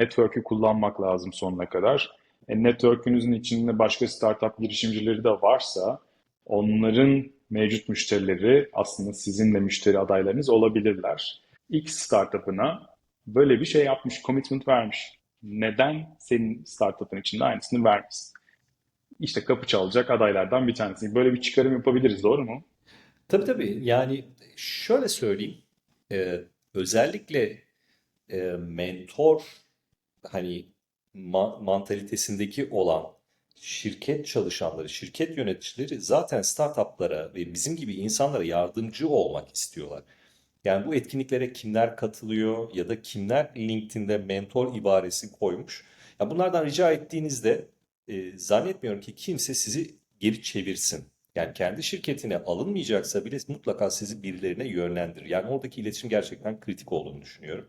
network'ü kullanmak lazım sonuna kadar. E, network'ünüzün içinde başka startup girişimcileri de varsa onların mevcut müşterileri aslında sizin de müşteri adaylarınız olabilirler. X startup'ına böyle bir şey yapmış, commitment vermiş. Neden senin startup'ın içinde aynısını vermesin? İşte kapı çalacak adaylardan bir tanesi. Böyle bir çıkarım yapabiliriz, doğru mu? Tabii tabii. Yani şöyle söyleyeyim. Ee, özellikle e, mentor hani ma- mantalitesindeki olan şirket çalışanları, şirket yöneticileri zaten startuplara ve bizim gibi insanlara yardımcı olmak istiyorlar. Yani bu etkinliklere kimler katılıyor ya da kimler LinkedIn'de mentor ibaresi koymuş. Ya bunlardan rica ettiğinizde e, zannetmiyorum ki kimse sizi geri çevirsin. Yani kendi şirketine alınmayacaksa bile mutlaka sizi birilerine yönlendirir. Yani oradaki iletişim gerçekten kritik olduğunu düşünüyorum.